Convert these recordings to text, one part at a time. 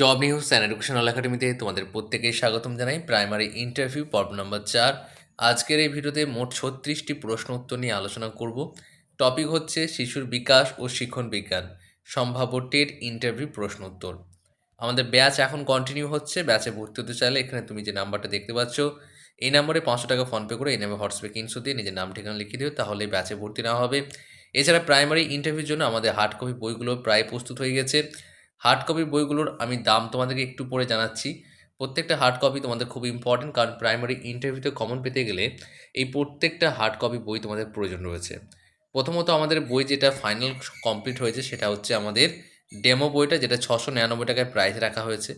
Job news and educational একাডেমিতে তোমাদের প্রত্যেকেই স্বাগতম জানাই। প্রাইমারি ইন্টারভিউ পর্ব নম্বর চার। আজকের এই ভিডিওতে মোট ছত্রিশটি প্রশ্ন উত্তর নিয়ে আলোচনা করব। টপিক হচ্ছে শিশুর বিকাশ ও শিক্ষণ বিজ্ঞান। সম্ভাব্য টেট ইন্টারভিউ প্রশ্ন উত্তর। আমাদের ব্যাচ এখন কন্টিনিউ হচ্ছে। ব্যাচে ভর্তি হতে চাইলে এখানে তুমি যে নাম্বারটা দেখতে পাচ্ছ, এই নাম্বারে পাঁচশো টাকা ফোনপে করে এই নামে হোয়াটসঅ্যাপে কিনশো দিয়ে নিজের নাম, ঠিকানা লিখে দিও, তাহলে ব্যাচে ভর্তি নেওয়া হবে। এছাড়া প্রাইমারি ইন্টারভিউর জন্য আমাদের হার্ড কপি বইগুলো প্রায় প্রস্তুত হয়ে গেছে। হার্ড কপির বইগুলোর আমি দাম তোমাদেরকে একটু পরে জানাচ্ছি। প্রত্যেকটা হার্ড কপি তোমাদের খুব ইম্পর্টেন্ট কারণ প্রাইমারি ইন্টারভিউতে কমন পেতে গেলে এই প্রত্যেকটা হার্ড কপি বই তোমাদের প্রয়োজন রয়েছে। প্রথমত আমাদের বই যেটা ফাইনাল কমপ্লিট হয়েছে সেটা হচ্ছে আমাদের ডেমো বইটা যেটা ছশো নিরানব্বই টাকায় প্রাইস রাখা হয়েছে।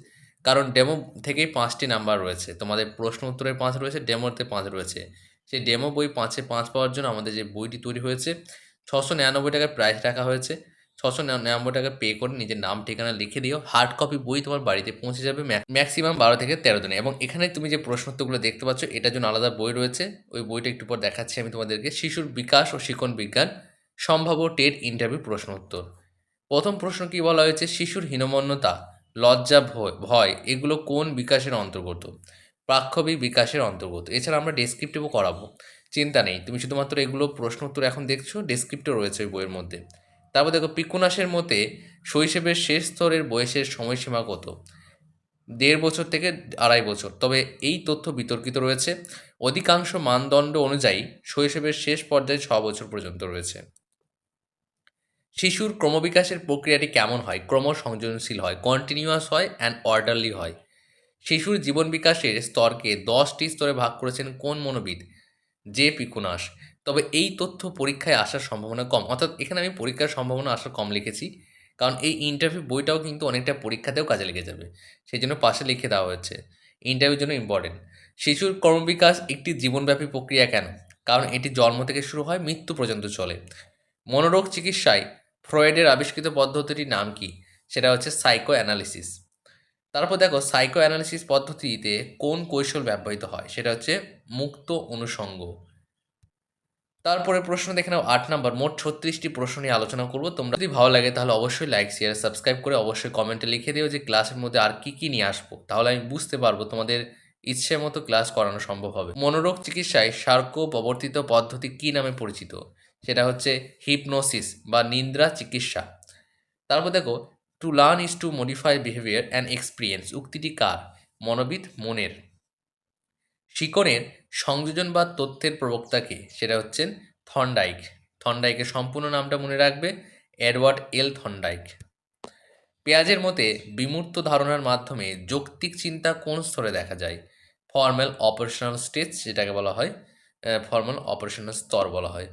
কারণ ডেমো থেকেই পাঁচটি নাম্বার রয়েছে। তোমাদের প্রশ্ন উত্তরের পাঁচ রয়েছে ডেমোতে পাঁচ রয়েছে। সেই ডেমো বই পাঁচে পাঁচ পাওয়ার জন্য আমাদের যে বইটি তৈরি হয়েছে, ছশো নিরানব্বই টাকায় প্রাইস রাখা হয়েছে। ছশো নিরানব্বই টাকা পে করে নিজের নাম, ঠিকানা লিখে দিও। হার্ড কপি বই তোমার বাড়িতে পৌঁছে যাবে ম্যাক্সিমাম বারো থেকে তেরো দিনে। এবং এখানে তুমি যে প্রশ্নোত্তরগুলো দেখতে পাচ্ছ, এটার জন্য আলাদা বই রয়েছে। ওই বইটা একটু পর দেখাচ্ছি আমি তোমাদেরকে। শিশুর বিকাশ ও শিক্ষণ বিজ্ঞান, সম্ভাব্য টেট ইন্টারভিউ প্রশ্ন উত্তর প্রথম প্রশ্ন কি বলা হয়েছে? শিশুর হীনমন্যতা, লজ্জা, ভয় ভয়, এগুলো কোন বিকাশের অন্তর্গত? প্রাক্ষবী বিকাশের অন্তর্গত। এছাড়া আমরা ডেসক্রিপটিভও করাবো। চিন্তা নেই। তুমি শুধুমাত্র এগুলো প্রশ্ন উত্তর এখন দেখছ ডেসক্রিপ্টও রয়েছে ওই বইয়ের মধ্যে। তারপর দেখো পিকুনাসের মতে শৈশবের শেষ স্তরের বয়সের সময়সীমা কত? দেড় বছর থেকে আড়াই বছর। তবে এই তথ্য বিতর্কিত রয়েছে। অধিকাংশ মানদণ্ড অনুযায়ী শৈশবের শেষ পর্যায়ে ছ বছর পর্যন্ত রয়েছে। শিশুর ক্রমবিকাশের প্রক্রিয়াটি কেমন হয়? ক্রম সংযোজনশীল হয় কন্টিনিউয়াস হয় অ্যান্ড অর্ডারলি হয়। শিশুর জীবন বিকাশের স্তরকে দশটি স্তরে ভাগ করেছেন কোন মনোবিদ? যে পিকুনাস। তবে এই তথ্য পরীক্ষায় আসার সম্ভাবনা কম। অর্থাৎ এখানে আমি পরীক্ষার সম্ভাবনা আসার কম লিখেছি। কারণ এই ইন্টারভিউ বইটাও কিন্তু অনেকটা পরীক্ষাতেও কাজে লেগে যাবে। সেই জন্য পাশে লিখে দেওয়া হয়েছে। ইন্টারভিউর জন্য ইম্পর্টেন্ট শিশুর কর্মবিকাশ একটি জীবনব্যাপী প্রক্রিয়া কেন? কারণ এটি জন্ম থেকে শুরু হয়, মৃত্যু পর্যন্ত চলে। মনোরোগ চিকিৎসায় ফ্রয়েডের আবিষ্কৃত পদ্ধতিটির নাম কি? সেটা হচ্ছে সাইকো অ্যানালিসিস তারপর দেখো সাইকো অ্যানালিসিস পদ্ধতিতে কোন কৌশল ব্যবহৃত হয়? সেটা হচ্ছে মুক্ত অনুষঙ্গ। তারপরে প্রশ্ন দেখে নাও, আট নাম্বার, মোট ছত্রিশটি প্রশ্ন নিয়ে আলোচনা করব। তোমরা যদি ভালো লাগে তাহলে অবশ্যই লাইক শেয়ার সাবস্ক্রাইব করে অবশ্যই কমেন্টে লিখে দিও যে ক্লাসের মধ্যে আর কি কি নিয়ে আসব। তাহলে আমি বুঝতে পারব তোমাদের ইচ্ছে মতো ক্লাস করানো সম্ভব হবে। মনোরোগ চিকিৎসায় সার্কো প্রবর্তিত পদ্ধতি কি নামে পরিচিত? সেটা হচ্ছে হিপনোসিস বা নিন্দ্রা চিকিৎসা। তারপর দেখো to learn is to modify behaviour and experience উক্তিটি কার? মনোবিদ মনের। শিকনের সংযোজন বা তথ্যের প্রবক্তাকে সেটা হচ্ছেন থন্ডাইক। থন্ডাইকের সম্পূর্ণ নামটা মনে রাখবে এডওয়ার্ড এল থন্ডাইক। পেঁয়াজের মতে, বিমূর্ত ধারণার মাধ্যমে যৌক্তিক চিন্তা কোন স্তরে দেখা যায়? ফর্মাল অপারেশনাল স্টেজ, যেটাকে বলা হয় ফর্মাল অপারেশনাল স্তর বলা হয়।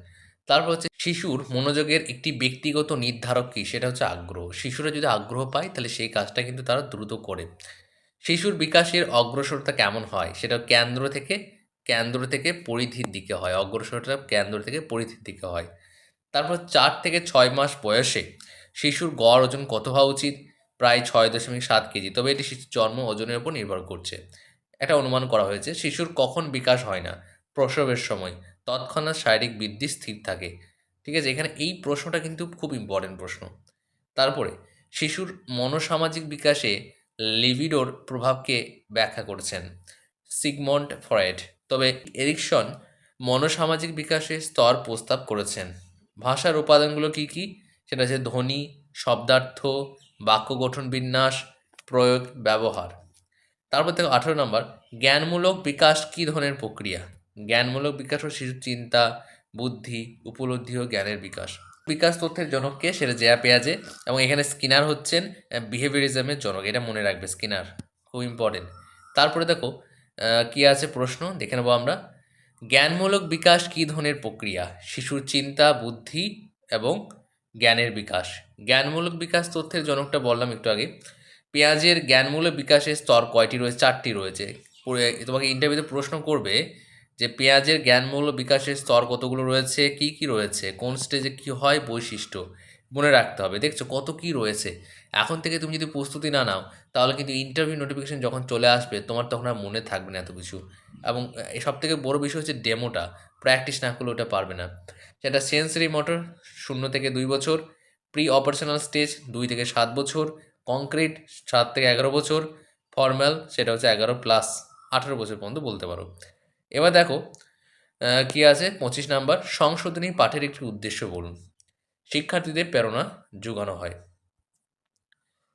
তারপর হচ্ছে শিশুর মনোযোগের একটি ব্যক্তিগত নির্ধারক কী? সেটা হচ্ছে আগ্রহ। শিশুরা যদি আগ্রহ পায়, তাহলে সেই কাজটা কিন্তু তারা দ্রুত করে। শিশুর বিকাশের অগ্রসরতা কেমন হয়? সেটা কেন্দ্র থেকে কেন্দ্র থেকে পরিধির দিকে হয়। অগ্রসরতা কেন্দ্র থেকে পরিধির দিকে হয়। তারপর চার থেকে ছয় মাস বয়সে শিশুর গড় ওজন কত হওয়া উচিত? প্রায় ছয় দশমিক সাত কেজি। তবে এটি শিশুর জন্ম ওজনের উপর নির্ভর করছে। এটা অনুমান করা হয়েছে, শিশুর কখন বিকাশ হয় না? প্রসবের সময়। তৎক্ষণাৎ শারীরিক বৃদ্ধি স্থির থাকে। ঠিক আছে, এখানে এই প্রশ্নটা কিন্তু খুব ইম্পর্টেন্ট প্রশ্ন। তারপরে, শিশুর মনোসামাজিক বিকাশে লিভিডোর প্রভাবকে ব্যাখ্যা করেছেন সিগমন্ড ফ্রয়েড। তবে এরিকসন মনোসামাজিক বিকাশের স্তর প্রস্তাব করেছেন। ভাষার উপাদানগুলো কি কি? সেটা হচ্ছে ধ্বনি, শব্দার্থ, বাক্য গঠন বিন্যাস, প্রয়োগ, ব্যবহার। তারপর থেকে আঠেরো নম্বর, জ্ঞানমূলক বিকাশ কী ধরনের প্রক্রিয়া? জ্ঞানমূলক বিকাশ ও শিশুর চিন্তা, বুদ্ধি, উপলব্ধি ও জ্ঞানের বিকাশ। বিকাশ তথ্যের জনককে সেটা জেয়া পেঁয়াজে। এবং এখানে স্কিনার হচ্ছেন বিহেভিয়ারিজমের জনক। এটা মনে রাখবে, স্কিনার। খুব ইম্পর্টেন্ট তারপরে দেখো কি আছে প্রশ্ন? দেখে নেব আমরা। জ্ঞানমূলক বিকাশ কী ধরনের প্রক্রিয়া? শিশুর চিন্তা, বুদ্ধি এবং জ্ঞানের বিকাশ। জ্ঞানমূলক বিকাশ তথ্যের জনকটা বললাম একটু আগে। পেঁয়াজের জ্ঞানমূলক বিকাশের স্তর কয়টি রয়েছে? চারটি রয়েছে। তোমাকে ইন্টারভিউতে প্রশ্ন করবে যে পেঁয়াজের জ্ঞানমূল্য বিকাশের স্তর কতগুলো রয়েছে, কি কি রয়েছে, কোন স্টেজে কি হয় বৈশিষ্ট্য, মনে রাখতে হবে। দেখছ কত কি রয়েছে। এখন থেকে তুমি যদি প্রস্তুতি না নাও, তাহলে কিন্তু ইন্টারভিউ নোটিফিকেশন যখন চলে আসবে, তোমার তখন আর মনে থাকবে না এত কিছু। এবং সব থেকে বড় বিষয় হচ্ছে ডেমোটা প্র্যাকটিস না করলে ওটা পারবে না। সেটা সেন্সারি মোটর শূন্য থেকে দুই বছর প্রি অপারেশনাল স্টেজ দুই থেকে সাত বছর কংক্রিট সাত থেকে এগারো বছর ফর্মাল সেটা হচ্ছে এগারো প্লাস আঠেরো বছর পর্যন্ত বলতে পারো। এবার দেখো কি আছে? পঁচিশ নাম্বার, সংশোধনী পাঠের একটি উদ্দেশ্য বলুন। শিক্ষার্থীদের প্রেরণা যোগানো হয়।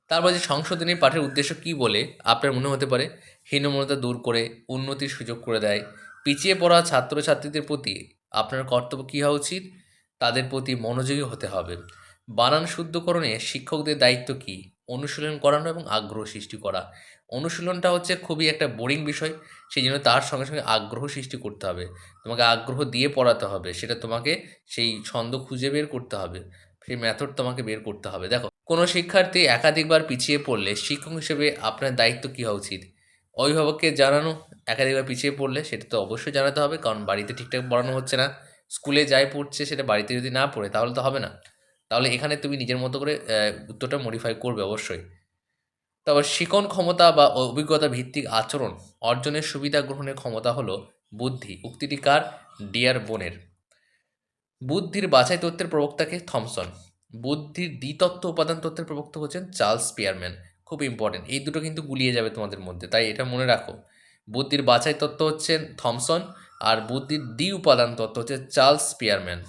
তারপর যে সংশোধনী পাঠের উদ্দেশ্য কি বলে? আপনার মনে হতে পারে হীনমনতা দূর করে, উন্নতির সুযোগ করে দেয়। পিছিয়ে পড়া ছাত্রছাত্রীদের প্রতি আপনার কর্তব্য কী হওয়া উচিত? তাদের প্রতি মনোযোগী হতে হবে। বানান শুদ্ধকরণে শিক্ষকদের দায়িত্ব কী? অনুশীলন করানো এবং আগ্রহ সৃষ্টি করা। অনুশীলনটা হচ্ছে খুবই একটা বোরিং বিষয়। সেই জন্য তার সঙ্গে সঙ্গে আগ্রহ সৃষ্টি করতে হবে। তোমাকে আগ্রহ দিয়ে পড়াতে হবে। সেটা তোমাকে সেই ছন্দ খুঁজে বের করতে হবে। সেই মেথড তোমাকে বের করতে হবে। দেখো, কোনো শিক্ষার্থী একাধিকবার পিছিয়ে পড়লে শিক্ষক হিসেবে আপনার দায়িত্ব কী হওয়া উচিত? অভিভাবককে জানানো, একাধিকবার পিছিয়ে পড়লে সেটা তো অবশ্যই জানাতে হবে। কারণ বাড়িতে ঠিকঠাক পড়ানো হচ্ছে না। স্কুলে যাই পড়ছে সেটা বাড়িতে যদি না পড়ে তাহলে তো হবে না। তাহলে এখানে তুমি নিজের মতো করে উত্তরটা মডিফাই করবে অবশ্যই। তারপর শিকন ক্ষমতা বা অভিজ্ঞতা ভিত্তিক আচরণ অর্জনের সুবিধা গ্রহণের ক্ষমতা হলো বুদ্ধি। উক্তিটি কার? ডিয়ার বোনের। বুদ্ধির বাছাই তত্ত্বের প্রবক্তাকে থমসন। বুদ্ধির দ্বিতত্ত্ব উপাদান তত্ত্বের প্রবক্তা হচ্ছেন চার্লস পিয়ারম্যান। খুব ইম্পর্টেন্ট এই দুটো কিন্তু গুলিয়ে যাবে তোমাদের মধ্যে, তাই এটা মনে রাখো। বুদ্ধির বাছাই তত্ত্ব হচ্ছেন থমসন আর বুদ্ধির দ্বি উপাদান তত্ত্ব হচ্ছে চার্লস পিয়ারম্যান।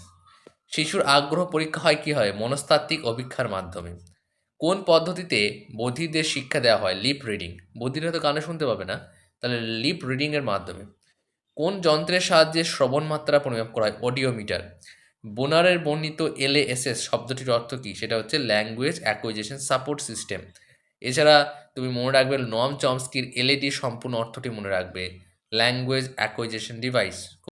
শিশুর আগ্রহ পরীক্ষা হয় কি হয়? মনস্তাত্ত্বিক অভিক্ষার মাধ্যমে। কোন পদ্ধতিতে বধিরদের শিক্ষা দেওয়া হয়? লিপ রিডিং বধিরা তো গানে শুনতে পাবে না। তাহলে লিপ রিডিংয়ের মাধ্যমে কোন যন্ত্রের সাহায্যে শ্রবণ মাত্রা পরিমাপ করা হয়? অডিওমিটার বোনারের বর্ণিত এলএএসএস শব্দটির অর্থ কী? সেটা হচ্ছে ল্যাঙ্গুয়েজ অ্যাকুইজিশন সাপোর্ট সিস্টেম এছাড়া তুমি মনে রাখবে নম চমস্কির এলএডি সম্পূর্ণ অর্থটি মনে রাখবে। Language acquisition device